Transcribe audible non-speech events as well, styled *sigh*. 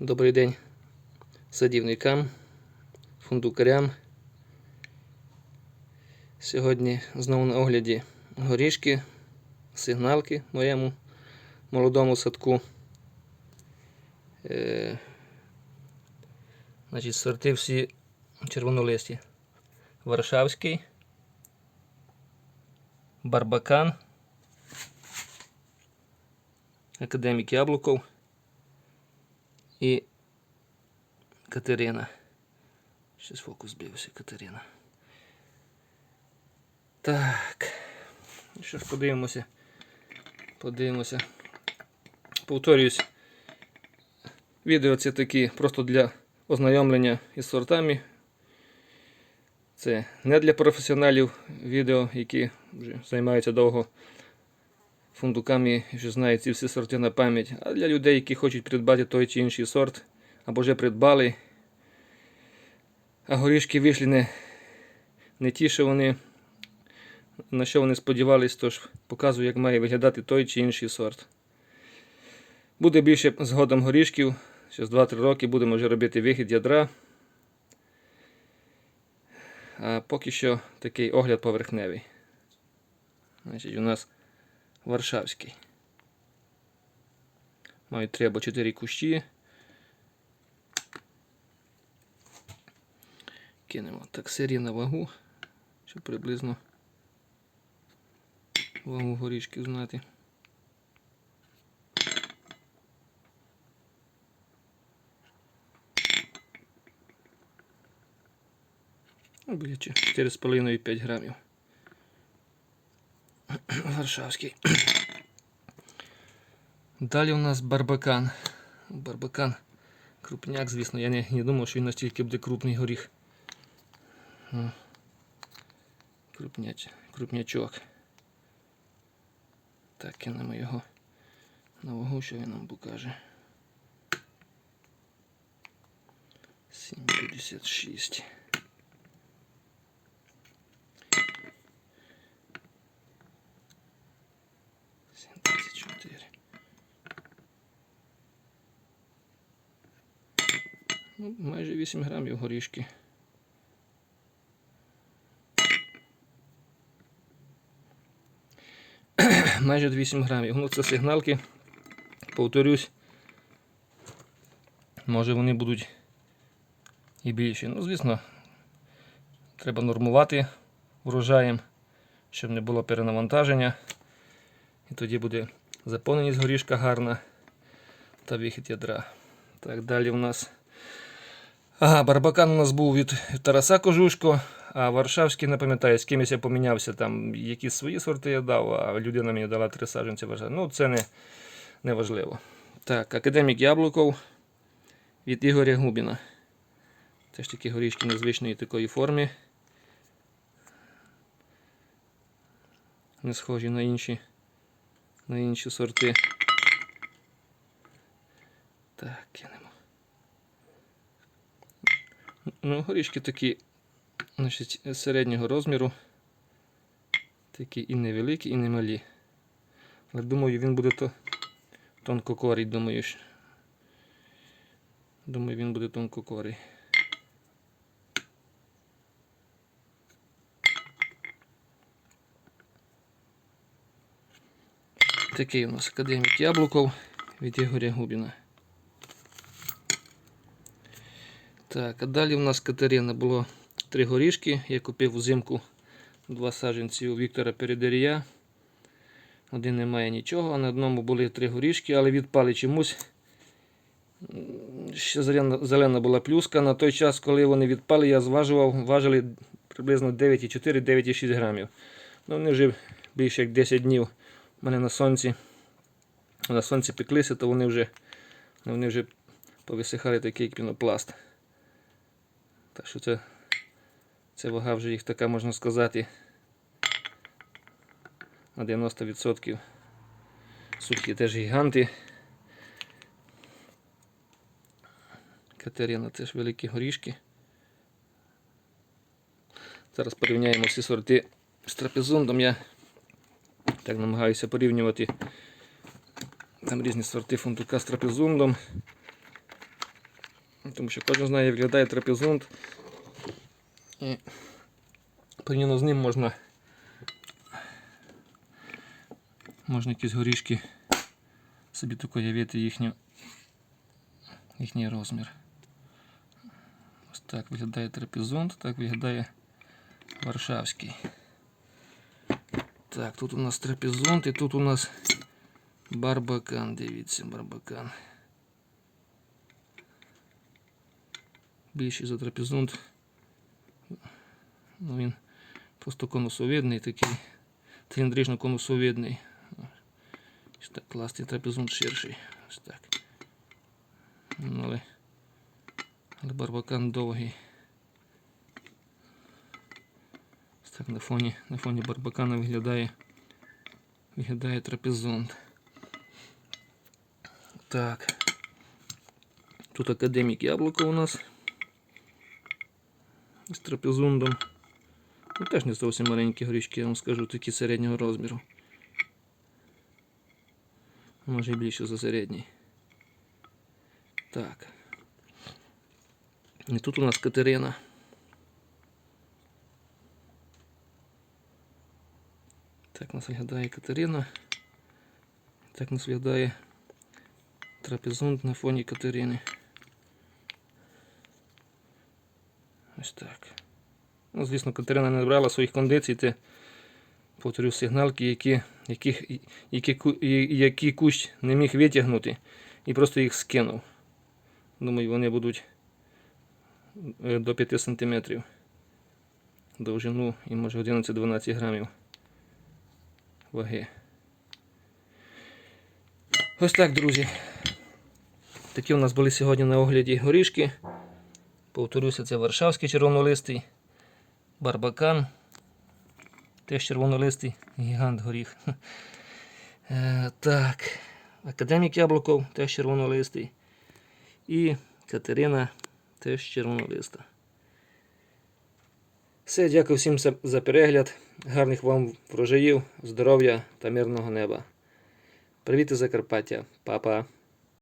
Добрий день садівникам, фундукарям. Сьогодні знову на огляді горішки, сигналки моєму молодому садку. Е, значить, сорти всі червонолисті. Варшавський, Барбакан, Академік Яблуков і Катерина. Щось фокус збився, Катерина. Так. Ну Що ж, подивимося. Подивимося. Повторююсь. Відео це такі просто для ознайомлення із сортами. Це не для професіоналів відео, які вже займаються довго фундуками вже знають ці всі сорти на пам'ять, а для людей, які хочуть придбати той чи інший сорт, або вже придбали, а горішки вийшли не, не ті, що вони, на що вони сподівались, тож показую, як має виглядати той чи інший сорт. Буде більше згодом горішків. Через 2-3 роки будемо вже робити вихід ядра. А поки що такий огляд поверхневий. Значить, у нас Варшавський. Мають 3 або 4 кущі. Кинемо так серії на вагу, щоб приблизно вагу горішків знати. Біля 4,5-5 грамів. *clears throat* Варшавський. Далі у нас барбакан. Барбакан крупняк, звісно, я не, не думав, що він настільки буде крупний горіх. Крупняч, крупнячок. Так, кинемо його на вагу, що він нам покаже. 7,56. Ну, майже 8 грамів горішки. *clears throat* майже 8 грамів. Ну, це сигналки. Повторюсь. Може вони будуть і більші. Ну, звісно, треба нормувати врожаєм, щоб не було перенавантаження. І тоді буде заповненість горішка гарна та вихід ядра. Так, далі у нас. Ага, барбакан у нас був від Тараса Кожушко, а Варшавський не пам'ятаю, з кимось я помінявся, там якісь свої сорти я дав, а людина мені дала три саджанці. Ну, це не, не важливо. Так, академік Яблуков від Ігоря Губіна. Теж такі горішки незвичної такої форми. Не схожі на інші, на інші сорти. Так, кинемо. Ну, горішки такі значить, середнього розміру. Такі і невеликі, і не малі. Але думаю, він буде то тонкокорий, думаю. що- Думаю, він буде тонкокорий. Такий у нас академік Яблуков від Ігоря Губіна. Так, а далі у нас Катерина було три горішки. Я купив взимку два саджанці у Віктора Передерія. Один не має нічого, а на одному були три горішки, але відпали чомусь. Ще зелена, була плюска. На той час, коли вони відпали, я зважував, важили приблизно 9,4-9,6 грамів. Ну, вони вже більше як 10 днів у мене на сонці. На сонці пеклися, то вони вже, вони вже повисихали такий пінопласт. Так що це, це вага вже їх така, можна сказати, на 90% сухі теж гіганти. Катерина теж великі горішки. Зараз порівняємо всі сорти з трапезундом. Я так намагаюся порівнювати там різні сорти фундука з трапезундом. Тому що кожен знає, як виглядає трапезунт. І порівняно з ним можна. Можна якісь горішки собі тако явити їхню, їхній розмір. Ось так виглядає трапезунт, так виглядає Варшавський. Так, тут у нас трапезунт і тут у нас барбакан. Дивіться, барбакан. Більший за трапезунт. Ну, він просто конусовидний такий. Циліндрично конусовидний. Ось так класний трапезунт ширший. Ось так. Ну, але, але барбакан довгий. Ось так на фоні, на фоні барбакана виглядає, виглядає трапезунт. Так. Тут академік яблуко у нас. З трапезундом. Ну, теж не зовсім маленькі горішки, я вам скажу, такі середнього розміру. Може і більше за середній. Так. І тут у нас Катерина. Так нас виглядає Катерина. Так нас виглядає трапезунд на фоні Катерини. Ось так. Ну, звісно, Катерина не брала своїх кондицій, це, повторю, сигналки, які, яких, які, які кущ не міг витягнути і просто їх скинув. Думаю, вони будуть е, до 5 см довжину і може 11-12 грамів ваги. Ось так, друзі. Такі у нас були сьогодні на огляді горішки. Повторюся, це Варшавський червонолистий, барбакан, теж червонолистий, гігант горіх. Е, так, академік Яблуков, теж червонолистий. І Катерина теж червонолиста. Все, дякую всім за- перегляд. Гарних вам врожаїв, здоров'я та мирного неба. Привіт із Закарпаття, Па-па.